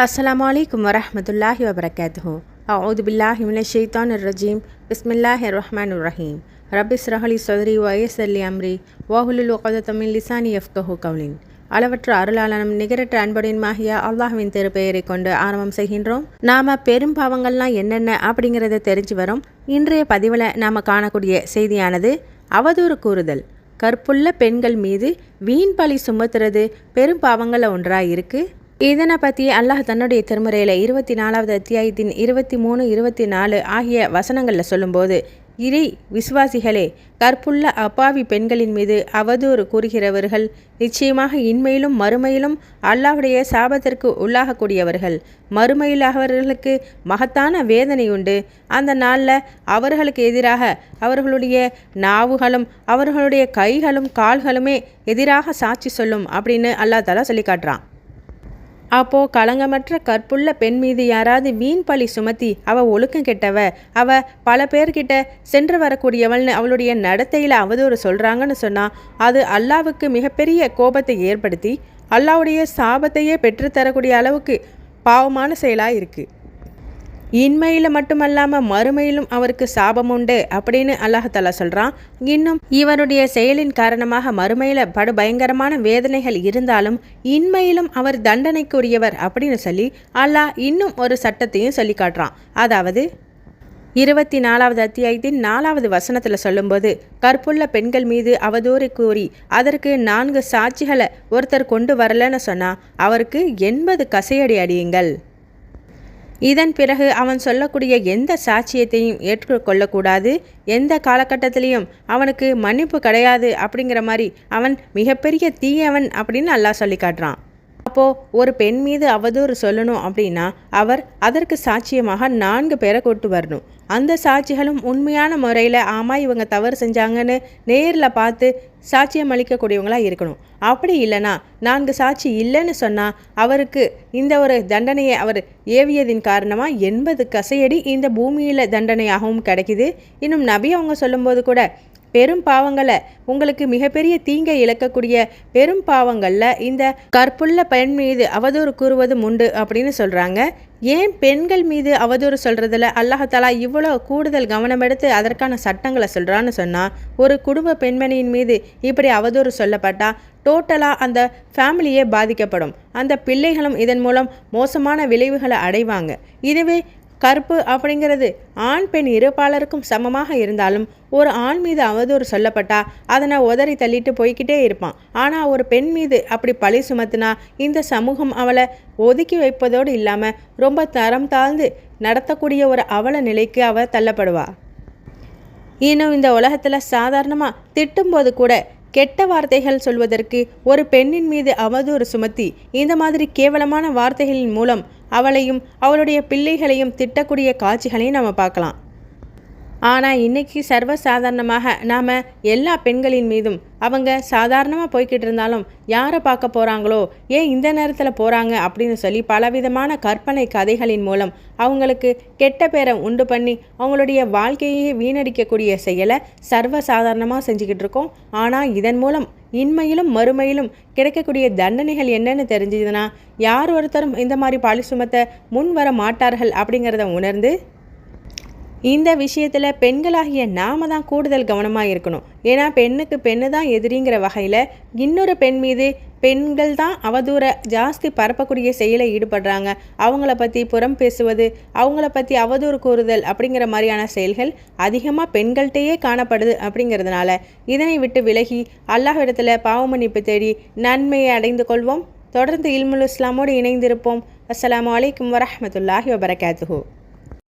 அஸ்ஸலாமு அலைக்கும் வரஹ்மத்துல்லாஹி வபரகாத்துஹு அவுது பில்லாஹி மின ரஜீம் பிஸ்மில்லாஹி ரஹ்மான் ரஹீம் ரபிஸ் ரஹலி சதுரி வயசல்லி அம்ரி வாஹுலுல் உகதமின் லிசானி எஃப்கஹு கவுலின் அளவற்ற அருளாளனும் நிகரற்ற அன்படின்மாகிய அல்லாஹுவின் திருப்பெயரை கொண்டு ஆரம்பம் செய்கின்றோம். நாம பெரும் பாவங்கள்லாம் என்னென்ன அப்படிங்கிறத தெரிஞ்சு வரும். இன்றைய பதிவில் நாம் காணக்கூடிய செய்தியானது அவதூறு கூறுதல். கற்புள்ள பெண்கள் மீது வீண் பழி சுமத்துறது பெரும் பாவங்களில் ஒன்றாக இருக்குது இதனை பற்றி அல்லாஹ் தன்னுடைய திருமுறையில் இருபத்தி நாலாவது அத்தியாயத்தின் இருபத்தி மூணு இருபத்தி நாலு ஆகிய வசனங்களில் சொல்லும்போது இறை விசுவாசிகளே கற்புள்ள அப்பாவி பெண்களின் மீது அவதூறு கூறுகிறவர்கள் நிச்சயமாக இன்மையிலும் மறுமையிலும் அல்லாஹுடைய சாபத்திற்கு உள்ளாகக்கூடியவர்கள். மறுமையில் அவர்களுக்கு மகத்தான வேதனை உண்டு. அந்த நாளில் அவர்களுக்கு எதிராக அவர்களுடைய நாவுகளும் அவர்களுடைய கைகளும் கால்களுமே எதிராக சாட்சி சொல்லும் அப்படின்னு அல்லா தலா சொல்லி காட்டுறான் அப்போ களங்கமற்ற கற்புள்ள பெண் மீது யாராவது வீண் பழி சுமத்தி அவ ஒழுக்கம் கெட்டவ அவ பல பேர்கிட்ட சென்று வரக்கூடியவள்னு அவளுடைய நடத்தையில் அவதூறு சொல்றாங்கன்னு சொன்னா அது அல்லாவுக்கு மிகப்பெரிய கோபத்தை ஏற்படுத்தி அல்லாவுடைய சாபத்தையே பெற்றுத்தரக்கூடிய அளவுக்கு பாவமான செயலாக இருக்குது இன்மையில் மட்டுமல்லாமல் மறுமையிலும் அவருக்கு சாபம் உண்டு அப்படின்னு அல்லாஹாலா சொல்கிறான் இன்னும் இவருடைய செயலின் காரணமாக மறுமையில் படு பயங்கரமான வேதனைகள் இருந்தாலும் இன்மையிலும் அவர் தண்டனைக்குரியவர் அப்படின்னு சொல்லி அல்லாஹ் இன்னும் ஒரு சட்டத்தையும் சொல்லி காட்டுறான். அதாவது இருபத்தி நாலாவது அத்தியாயத்தின் நாலாவது வசனத்தில் சொல்லும்போது கற்புள்ள பெண்கள் மீது அவதூறு கூறி அதற்கு நான்கு சாட்சிகளை ஒருத்தர் கொண்டு வரலன்னு சொன்னால் அவருக்கு எண்பது கசையடி அடியுங்கள். இதன் பிறகு அவன் சொல்லக்கூடிய எந்த சாட்சியத்தையும் ஏற்றுக்கொள்ளக்கூடாது. எந்த காலகட்டத்திலையும் அவனுக்கு மன்னிப்பு கிடையாது அப்படிங்கிற மாதிரி அவன் மிகப்பெரிய தீயவன் அப்படின்னு நல்லா சொல்லி காட்டுறான். அப்போது ஒரு பெண் மீது அவதூறு சொல்லணும் அப்படின்னா அவர் அதற்கு சாட்சியமாக நான்கு பேரை கொண்டு வரணும். அந்த சாட்சிகளும் உண்மையான முறையில் ஆமாம் இவங்க தவறு செஞ்சாங்கன்னு நேரில் பார்த்து சாட்சியம் அளிக்கக்கூடியவங்களாக இருக்கணும். அப்படி இல்லைனா நான்கு சாட்சி இல்லைன்னு சொன்னால் அவருக்கு இந்த ஒரு தண்டனையை அவர் ஏவியதின் காரணமாக எண்பது கசையடி இந்த பூமியில் தண்டனையாகவும் கிடைக்குது. இன்னும் நபி அவங்க சொல்லும்போது கூட பெரும் பாவங்களை உங்களுக்கு மிகப்பெரிய தீங்கை இழக்கக்கூடிய பெரும் பாவங்களில் இந்த கற்புள்ள பெண் மீது அவதூறு கூறுவதும் உண்டு அப்படின்னு சொல்கிறாங்க ஏன் பெண்கள் மீது அவதூறு சொல்கிறதுல அல்லாஹாலா இவ்வளோ கூடுதல் கவனம் எடுத்து அதற்கான சட்டங்களை சொல்கிறான்னு சொன்னால் ஒரு குடும்ப பெண்மணியின் மீது இப்படி அவதூறு சொல்லப்பட்டால் டோட்டலாக அந்த ஃபேமிலியே பாதிக்கப்படும். அந்த பிள்ளைகளும் இதன் மூலம் மோசமான விளைவுகளை அடைவாங்க. இதுவே கற்பு அப்படிங்கிறது ஆண் பெண் இருப்பாளருக்கும் சமமாக இருந்தாலும் ஒரு ஆண் மீது அவதூறு சொல்லப்பட்டா அதனை உதறி தள்ளிட்டு போய்கிட்டே இருப்பான். ஆனால் ஒரு பெண் மீது அப்படி பழி சுமத்துனா இந்த சமூகம் அவளை ஒதுக்கி வைப்பதோடு இல்லாமல் ரொம்ப தரம் தாழ்ந்து நடத்தக்கூடிய ஒரு அவல நிலைக்கு அவள் தள்ளப்படுவா. இன்னும் இந்த உலகத்தில் சாதாரணமாக திட்டும்போது கூட கெட்ட வார்த்தைகள் சொல்வதற்கு ஒரு பெண்ணின் மீது அவதூறு சுமத்தி இந்த மாதிரி கேவலமான வார்த்தைகளின் மூலம் அவளையும் அவளுடைய பிள்ளைகளையும் திட்டக்கூடிய காட்சிகளையும் நம்ம பார்க்கலாம். ஆனால் இன்றைக்கி சர்வசாதாரணமாக நாம் எல்லா பெண்களின் மீதும் அவங்க சாதாரணமாக போய்கிட்டு இருந்தாலும் யாரை பார்க்க போகிறாங்களோ ஏன் இந்த நேரத்தில் போகிறாங்க அப்படின்னு சொல்லி பலவிதமான கற்பனை கதைகளின் மூலம் அவங்களுக்கு கெட்ட பேரை உண்டு பண்ணி அவங்களுடைய வாழ்க்கையே வீணடிக்கக்கூடிய செயலை சர்வசாதாரணமாக செஞ்சுக்கிட்டு இருக்கோம். ஆனால் இதன் மூலம் இன்மையிலும் மறுமையிலும் கிடைக்கக்கூடிய தண்டனைகள் என்னன்னு தெரிஞ்சதுன்னா யார் ஒருத்தரும் இந்த மாதிரி பாலிசுமத்தை முன் வர மாட்டார்கள் அப்படிங்கிறத உணர்ந்து இந்த விஷயத்தில் பெண்களாகிய நாம தான் கூடுதல் கவனமாக இருக்கணும். ஏன்னா பெண்ணுக்கு பெண்ணு தான் எதிரிங்கிற வகையில் இன்னொரு பெண் மீது பெண்கள் தான் அவதூற ஜாஸ்தி பரப்பக்கூடிய செயலை ஈடுபடுறாங்க. அவங்கள பற்றி புறம் பேசுவது அவங்கள பற்றி அவதூறு கூறுதல் அப்படிங்கிற மாதிரியான செயல்கள் அதிகமாக பெண்கள்கிட்டயே காணப்படுது அப்படிங்கிறதுனால இதனை விட்டு விலகி அல்லாஹிடத்தில் பாவமன்னிப்பு தேடி நன்மையை அடைந்து கொள்வோம். தொடர்ந்து இல்முல் இஸ்லாமோடு இணைந்திருப்போம். அஸ்லாம் வலைக்கம் வரமத்துல்லாஹி வபரகாத்துஹூ.